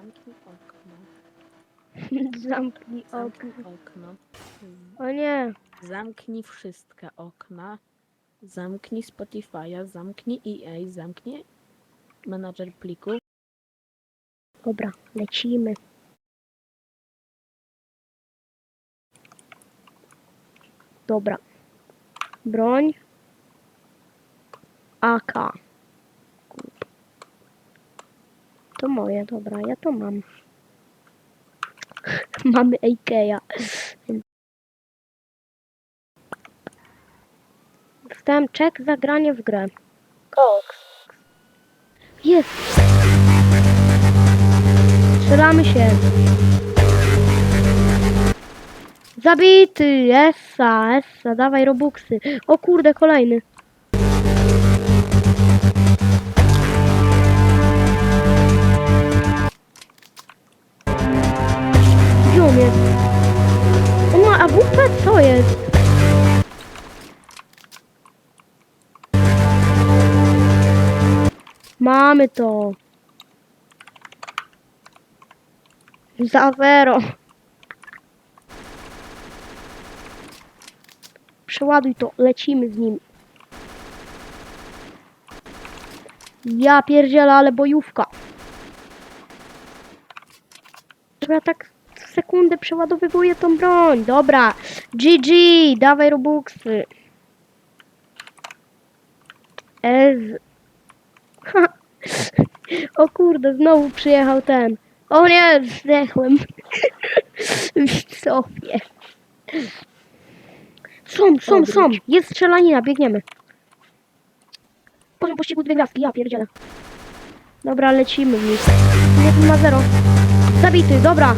Zamknij okno. Zamknij okno. Zamknij okno. O nie. Zamknij wszystkie okna. Zamknij Spotify'a, zamknij EA, zamknij menadżer plików. Dobra, lecimy. Dobra. Broń. AK. Kup. To moje, dobra, ja to mam. Mamy Ikeja. Dostałem czek za granie w grę. Koks. Jest! Strzelamy się. Zabity! Essa, essa, dawaj robuxy. O kurde, kolejny. Ma AWP? Co jest? Mamy to. Za. Przeładuj to, lecimy z nim. Ja pierdzielę, ale bojówka. Ja tak sekundę przeładowywuję tą broń. Dobra. GG, dawaj robuxy. Ez. O kurde, znowu przyjechał ten. O nie, zdechłem. Sobie. Są, są, są. Jest strzelanina, biegniemy. Poziom pościgu dwie gwiazdki, ja pierdzielę. Dobra, lecimy w nich. Nie ma zero. Zabity, dobra.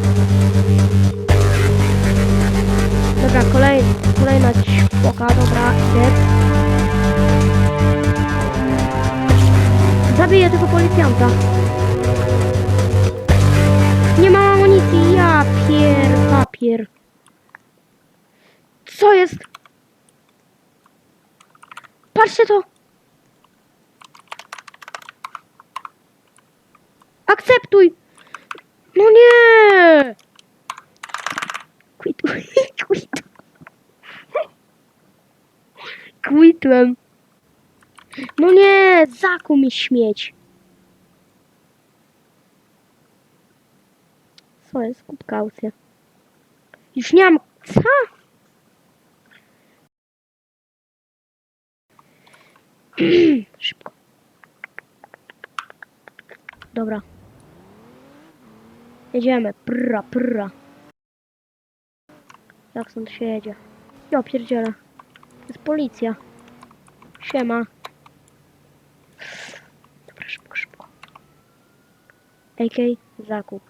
Dobra, kolej, kolejna ćwoka, dobra, jest. Zabiję tego policjanta. Nie mam amunicji, ja pier, papier. Co jest? Patrzcie to! Akceptuj! No nie! Quitłem. No nie, zakuł mi śmieć. Co jest? Kup kaucję. Już nie mam... Co? Szybko. Dobra. Jedziemy. Prra, prra. Jak stąd się jedzie? Ja pierdzielę. Jest policja. Siema. Dobra, szybko, szybko. AK, zakup.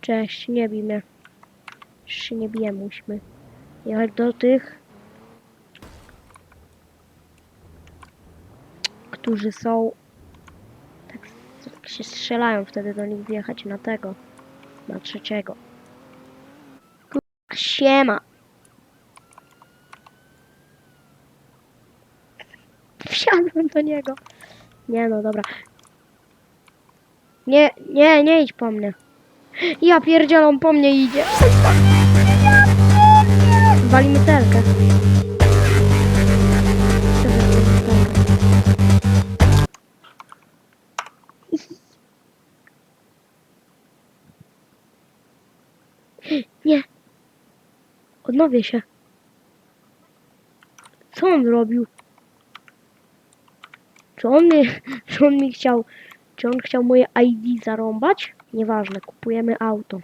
Cześć, nie bij mnie. Już się nie bijemy, musimy jechać do tych, którzy są, tak się strzelają, wtedy do nich wjechać na tego, na trzeciego. Siema. Wsiadłem do niego. Nie no, dobra. Nie, nie, nie idź po mnie. Ja pierdzielę, on po mnie idzie. Walimy telkę. Odnowię się. Co on zrobił? Czy on mnie, czy on mi chciał, czy on chciał moje ID zarąbać? Nieważne, kupujemy auto.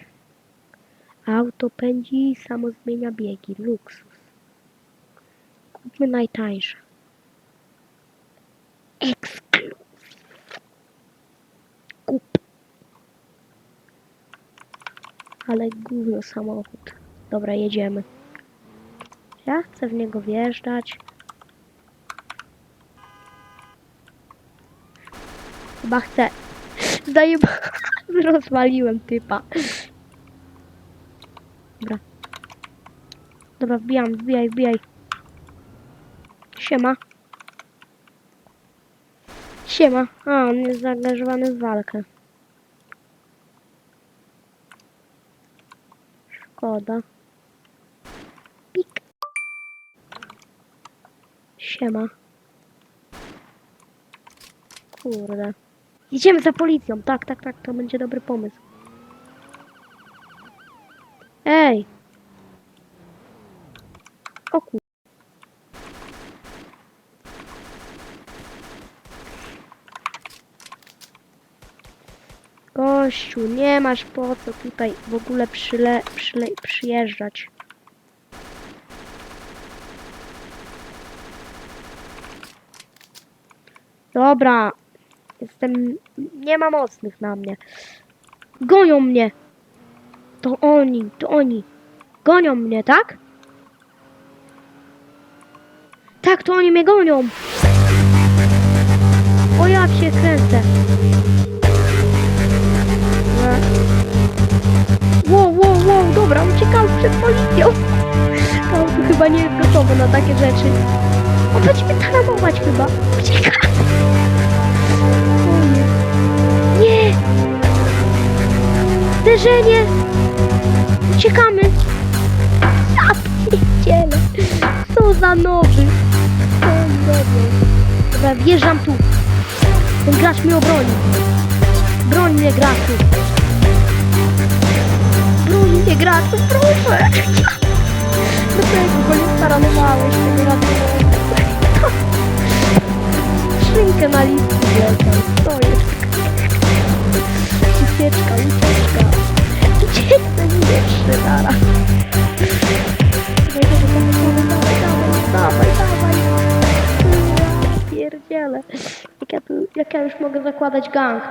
Auto pędzi, samo zmienia biegi, luksus. Kupmy najtańsze. Exclusive. Kup. Ale gówno samochód. Dobra, jedziemy. Ja chcę w niego wjeżdżać. Chyba chcę. Zdaję... Rozwaliłem typa. Dobra. Dobra, wbijam, wbijaj, wbijaj. Siema. Siema. A, on jest zaangażowany w walkę. Szkoda. Siema. Kurde. Idziemy za policją. Tak, tak, tak. To będzie dobry pomysł. Ej. O kur... Gościu, nie masz po co tutaj w ogóle przyle, przyle, przyjeżdżać. Dobra, jestem, nie ma mocnych na mnie. Gonią mnie. To oni, to oni. Gonią mnie, tak? Tak, to oni mnie gonią. O ja się kręcę. Wow, wow, wow, dobra, uciekam przed policją. Auto chyba nie jest gotowe na takie rzeczy. On będzie mnie tamować chyba. Uciekam. Zderzenie. Uciekamy. Ja pierdzielę. Co za nowy. O nowy. Dobra, wjeżdżam tu. Ten gracz mnie obroni. Broń mnie graczu. Broń mnie graczu, proszę. Do tego go nie staranowałeś, tego ratowania. Szynkę na listę wleciał. To jest. Ucieczka, ucieczka. Zaraz. Dawaj, dawaj, pierdzielę. Jak ja, tu, jak ja już mogę zakładać gang.